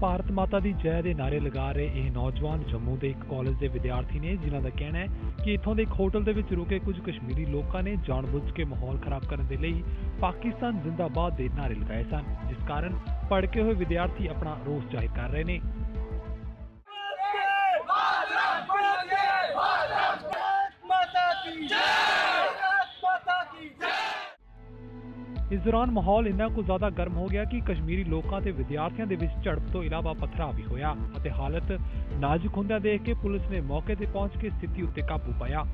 ਭਾਰਤ ਮਾਤਾ ਦੀ ਜੈ ਦੇ ਨਾਰੇ ਲਗਾ ਰਹੇ ਇਹ ਨੌਜਵਾਨ ਜੰਮੂ ਦੇ ਇੱਕ ਕਾਲਜ ਦੇ ਵਿਦਿਆਰਥੀ ਨੇ, ਜਿਨ੍ਹਾਂ ਦਾ ਕਹਿਣਾ ਹੈ ਕਿ ਇੱਥੋਂ ਦੇ ਇੱਕ ਹੋਟਲ ਦੇ ਵਿੱਚ ਰੁਕੇ ਕੁਝ ਕਸ਼ਮੀਰੀ ਲੋਕਾਂ ਨੇ ਜਾਣਬੁੱਝ ਕੇ ਮਾਹੌਲ ਖਰਾਬ ਕਰਨ ਦੇ ਲਈ ਪਾਕਿਸਤਾਨ ਜ਼ਿੰਦਾਬਾਦ ਦੇ ਨਾਰੇ ਲਗਾਏ ਸਨ, ਜਿਸ ਕਾਰਨ ਭੜਕੇ ਹੋਏ ਵਿਦਿਆਰਥੀ ਆਪਣਾ ਰੋਸ ਜ਼ਾਹਿਰ ਕਰ ਰਹੇ ਨੇ। ਇਸ ਦੌਰਾਨ ਮਾਹੌਲ ਇੰਨਾ ਕੁ ਜ਼ਿਆਦਾ ਗਰਮ ਹੋ ਗਿਆ ਕਿ ਕਸ਼ਮੀਰੀ ਲੋਕਾਂ ਤੇ ਵਿਦਿਆਰਥੀਆਂ ਦੇ ਵਿੱਚ ਝੜਪ ਤੋਂ ਇਲਾਵਾ ਪਥਰਾ ਵੀ ਹੋਇਆ ਅਤੇ ਹਾਲਤ ਨਾਜ਼ੁਕ ਹੁੰਦਿਆਂ ਦੇਖ ਕੇ ਪੁਲਿਸ ਨੇ ਮੌਕੇ ਤੇ ਪਹੁੰਚ ਕੇ ਸਥਿਤੀ ਉੱਤੇ ਕਾਬੂ ਪਾਇਆ।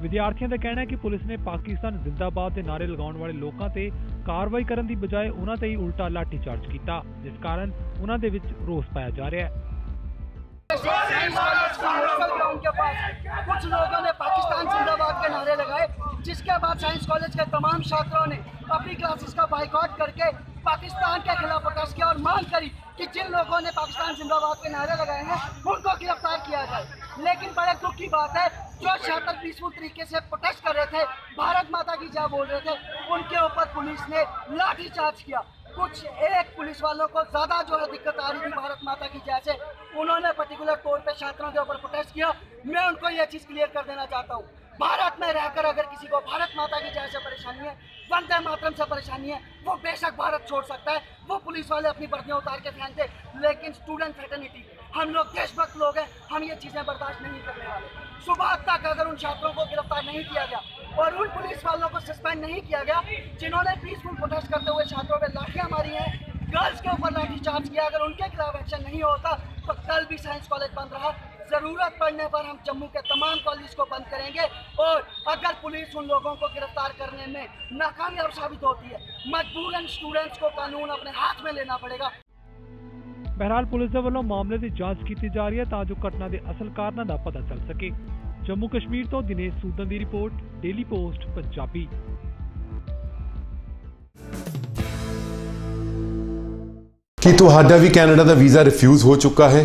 ਵਿਦਿਆਰਥੀਆਂ ਦਾ ਕਹਿਣਾ ਹੈ ਕਿ ਪੁਲਿਸ ਨੇ ਪਾਕਿਸਤਾਨ ਜ਼ਿੰਦਾਬਾਦ ਦੇ ਨਾਰੇ ਲਗਾਉਣ ਵਾਲੇ ਲੋਕਾਂ ਤੇ ਕਾਰਵਾਈ ਕਰਨ ਦੀ ਬਜਾਏ ਉਹਨਾਂ ਤੇ ਹੀ ਉਲਟਾ ਲਾਠੀਚਾਰਜ ਕੀਤਾ ਜਿਸ ਕਾਰਨ ਉਹਨਾਂ ਦੇ ਵਿੱਚ ਰੋਸ ਪਾਇਆ ਜਾ ਰਿਹਾ ਹੈ साइंस कॉलेज के होटल ग्राउंड के पास कुछ लोगों ने पाकिस्तान जिंदाबाद के नारे लगाए जिसके बाद साइंस कॉलेज के तमाम छात्रों ने अपनी क्लासेस का बाइकआउट करके पाकिस्तान के खिलाफ प्रोटेस्ट किया और मांग करी कि जिन लोगों ने पाकिस्तान जिंदाबाद के नारे लगाए हैं उनको गिरफ्तार किया जाए लेकिन बड़े दुख की बात है जो छात्र पीसफुल तरीके से प्रोटेस्ट कर रहे थे, भारत माता की जय बोल रहे थे, उनके ऊपर पुलिस ने लाठीचार्ज किया। कुछ एक पुलिस वालों को ज़्यादा जो है दिक्कत आ रही थी भारत माता की जय से। उन्होंने पर्टिकुलर तौर पे छात्रों के ऊपर प्रोटेस्ट किया। मैं उनको यह चीज़ क्लियर कर देना चाहता हूँ। भारत में रहकर अगर किसी को भारत माता की जय से परेशानी है, वंदे मातरम से परेशानी है, वो बेशक भारत छोड़ सकता है। वो पुलिस वाले अपनी वर्दियाँ उतार के फेंक दे, लेकिन स्टूडेंट फ्रेटर्निटी हम लोग देशभक्त लोग हैं, हम ये चीज़ें बर्दाश्त नहीं करने वाले। सुबह तक अगर उन छात्रों को गिरफ़्तार नहीं किया गया और उन पुलिस वालों को सस्पेंड नहीं किया गया, जिन्होंने पीसफुल प्रोटेस्ट करते हुए छात्रों पर लाठियाँ मारी हैं गर्ल्स के ऊपर लाठीचार्ज किया, अगर उनके खिलाफ एक्शन नहीं होता तो कल भी साइंस कॉलेज बंद रहा। जरूरत पड़ने पर हम जम्मू के तमाम कॉलेज को बंद करेंगे और अगर पुलिस उन लोगों को गिरफ्तार करने में नाकामयाब साबित होती है मजबूरन स्टूडेंट्स को कानून अपने हाथ में लेना पड़ेगा ਬਹਰਾਲ ਪੁਲਿਸ ਦੇ ਵੱਲੋਂ ਮਾਮਲੇ ਦੀ ਜਾਂਚ ਕੀਤੀ ਜਾ ਰਹੀ ਹੈ ਤਾਂ ਜੋ ਘਟਨਾ ਦੇ ਅਸਲ ਕਾਰਨਾਂ ਦਾ ਪਤਾ ਚੱਲ ਸਕੇ ਜੰਮੂ ਕਸ਼ਮੀਰ ਤੋਂ ਦਿਨੇਸ਼ ਸੂਦਨ ਦੀ ਰਿਪੋਰਟ ਡੇਲੀ ਪੋਸਟ ਪੰਜਾਬੀ ਕੀ ਤੁਹਾਡਾ ਵੀ ਕੈਨੇਡਾ ਦਾ ਵੀਜ਼ਾ ਰਿਫਿਊਜ਼ ਹੋ ਚੁੱਕਾ ਹੈ